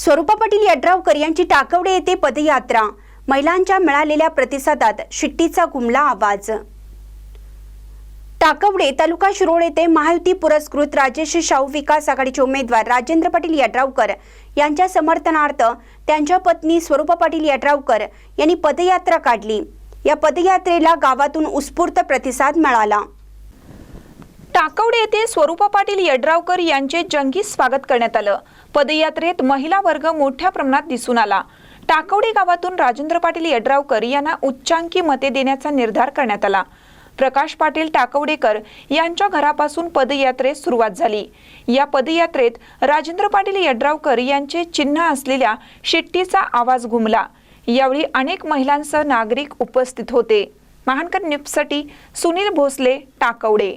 स्वरूपा पाटील यड्रावकर यांची टाकवडे येथे पदयात्रा. महिलांच्या मिळालेल्या प्रतिसादात शिट्टीचा गुमला आवाज. टाकवडे तालुका शिरोळ येथे महायुती पुरस्कृत राजेश शाहू विकास आघाडीचे उमेदवार राजेंद्र पाटील यड्रावकर यांच्या समर्थनार्थ त्यांच्या पत्नी स्वरूपा पाटील यड्रावकर यांनी पदयात्रा काढली. या पदयात्रेला गावातून उत्स्फूर्त प्रतिसाद मिळाला. टाकवडे येथे स्वरूपा पाटील यड्रावकर यांचे जंगी स्वागत करण्यात आलं. पदयात्रेत महिला वर्ग मोठ्या प्रमाणात दिसून आला. टाकवडे गावातून राजेंद्र पाटील यड्रावकर यांना उच्चांकी मते देण्याचा निर्धार करण्यात आला. प्रकाश पाटील टाकवडेकर यांच्या घरापासून पदयात्रेस सुरुवात झाली. या पदयात्रेत राजेंद्र पाटील यड्रावकर यांचे चिन्ह असलेल्या शिट्टीचा आवाज घुमला. यावेळी अनेक महिलांसह नागरिक उपस्थित होते. महानकर न्यूजसाठी सुनील भोसले टाकवडे.